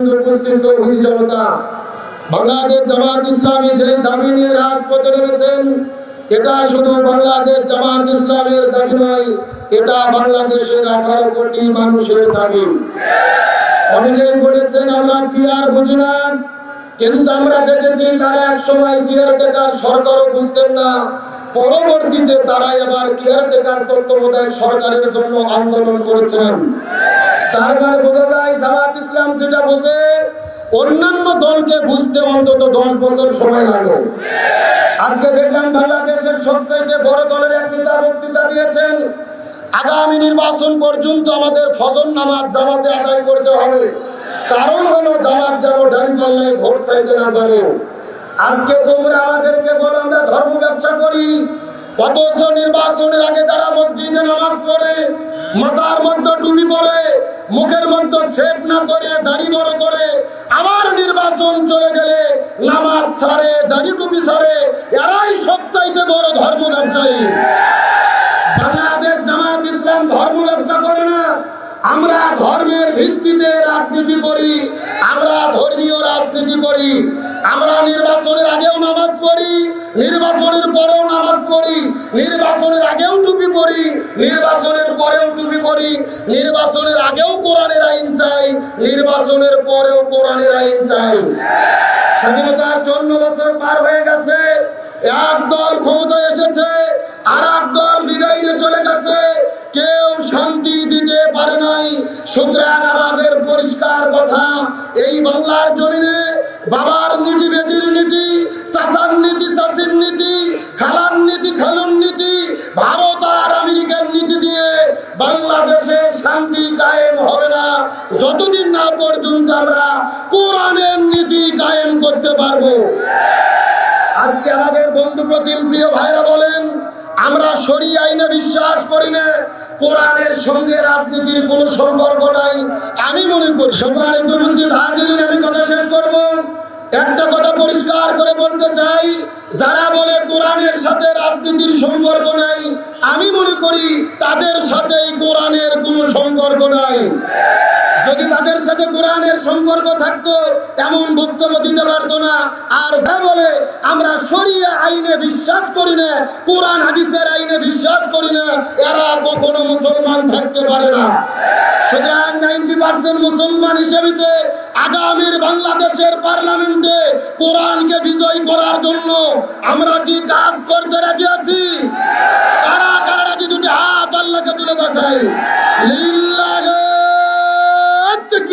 উপস্থিত হুদি জনতা বাংলাদেশ জামাত ইসলামী যে দাবি নিয়ে রাজপথে এটা শুধু ইসলামের কোটি আমরা বুঝি না। কিন্তু আমরা দেখেছি, তারা এক সময় কেয়ারটেকার সরকারও বুঝতেন না। পরবর্তীতে তারা এবার কেয়ারটেকার তত্ত্বাবধায়ক সরকারের জন্য আন্দোলন করেছেন। তার মানে বোঝা যায় ইসলাম যেটা বোঝে অন্যান্য দলকে বুঝতে অন্তত দশ বছর সময় লাগে। আজকে দেখলাম বাংলাদেশের সবচাইতে বড় দলের এক নেতা বক্তৃতা দিয়েছেন, আগামী নির্বাচন পর্যন্ত আমাদের ফজর নামাজ জামাতে আদায় করতে হবে। কারণ হলো জামাত যেন দাঁড়িপাল্লায় ভোট চাইতে না পারে। আজকে তোমরা আমাদেরকে বলো, আমরা ধর্ম ব্যবসা করি অথচ নির্বাচনের আগে যারা মসজিদে নামাজ পড়ে, মাথার মধ্যে টুপি পরে, মুখের মধ্যে সেভ না করে, দাড়ি বড় করে, আবার নির্বাচন চলে গেলে নামাজ ছাড়ে, দাড়ি টুপি ছাড়ে, এরাই সবচাইতে বড় ধর্ম ব্যবসায়ী। বাংলাদেশ জামাত ইসলাম ধর্ম ব্যবসা করে না। আমরা ধর্মের ভিত্তিতে রাজনীতি করি, আমরা ধর্মীয় রাজনীতি করি। আমরা নির্বাচনের আগেও নামাজ পড়ি, নির্বাচনের পরেও নামাজ পড়ি, নির্বাচনের আগেও টুপি পড়ি নির্বাচনের পরেও টুপি পড়ি নির্বাচনের আগেও কোরআনের আইন চাই, নির্বাচনের পরেও কোরআনের আইন চাই। স্বাধীনতার চন্ন বছর পার হয়ে গেছে, এক দল ক্ষমতায় এসেছে আর এক দল বিদায় চলে গেছে, কেউ শান্তি দিতে পারে নাই, সুতরাং আমাদের পরিষ্কার কথা এই বাংলার জমিনে বাবার নীতি, বেটির নীতি, চাচার নীতি, চাচির নীতি, খালার নীতি, খালুর নীতি, ভারত আর আমেরিকার নীতি দিয়ে বাংলাদেশে শান্তি কায়েম হবে না। যতদিন না পর্যন্ত আমরা কোরআনের নীতি কায়েম করতে পারব। আজকে আমাদের বন্ধু প্রতিম প্রিয় ভাইরা বলেন সরি আইনে বিশ্বাস করি না। কোরআনের সঙ্গে রাজনীতির কোনো সম্পর্ক নাই। আমি মনে করি, সম্মানিত উপস্থিত আমি কথা শেষ করব। একটা কথা পরিষ্কার করে বলতে চাই, যারা বলে কোরআনের সাথে রাজনীতির সম্পর্ক নাই, আমি মনে করি তাদের সাথেই কোরআনের কোনো সম্পর্ক নাই। যদি তাদের সাথে কোরআনের সম্পর্ক থাকতো, এমন বক্তব্য দিতে পারতো না। আর যা বলে, আমরা শরিয়া আইনে বিশ্বাস করি না, কোরআন হাদিসের আইনে বিশ্বাস করি না, এরা কখনো মুসলমান থাকতে পারে না। সুতরাং নাইনটি পার্সেন্ট মুসলমান হিসেবে আগামীর বাংলাদেশের পার্লামেন্টে কোরআনকে বিজয় করার জন্য আমরা কি কাজ করতে রাজি আছি?